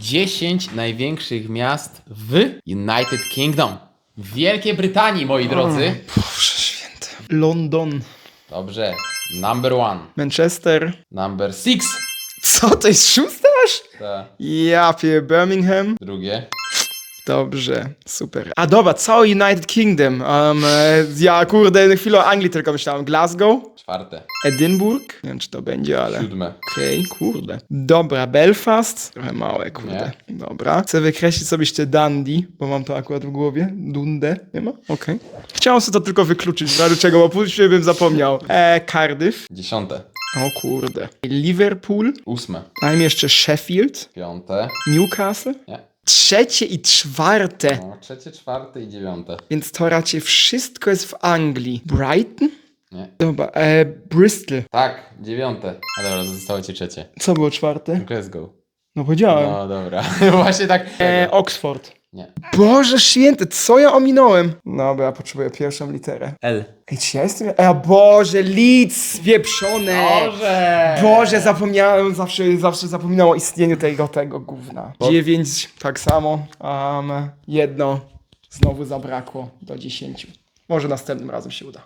10 największych miast w United Kingdom. W Wielkiej Brytanii, moi drodzy. Boże święty. London. Dobrze. Number one. Manchester. Number six. Co, to jest szóste aż? Ta. Ja pie Birmingham. Drugie. Dobrze, super. A dobra, cały United Kingdom. Um, e, ja kurde, chwilę o Anglii tylko myślałem. Glasgow, Czwarte. Edynburg. Nie wiem, czy to będzie, ale... Siódme. Okej, kurde. Dobra, Belfast. Trochę małe, kurde. Dobra. Chcę wykreślić sobie jeszcze Dundee, bo mam to akurat w głowie. Dundę. Nie ma? Okej. Chciałem sobie to tylko wykluczyć, w razie czego, bo później bym zapomniał. E, Cardiff. Dziesiąte. O kurde. Liverpool. Ósme. Dajmy jeszcze Sheffield. Piąte. Newcastle. Nie. Trzecie i czwarte. No, trzecie, czwarte i dziewiąte. Więc to raczej wszystko jest w Anglii. Brighton? Nie. Dobra, e, Bristol. Tak, dziewiąte. A dobra, to zostało ci trzecie. Co było czwarte? Glasgow. No powiedziałem. No dobra. Właśnie tak. E, Oxford. Nie. Boże święty, co ja ominąłem? Dobra, ja potrzebuję pierwszą literę. L. Ej, czy ja jestem... E, Boże, Leeds, wieprzone. Boże! Boże, zapomniałem, zawsze, zawsze zapominałem o istnieniu tego, tego gówna. Dziewięć, tak samo. Um, jedno znowu zabrakło do dziesięciu. Może następnym razem się uda.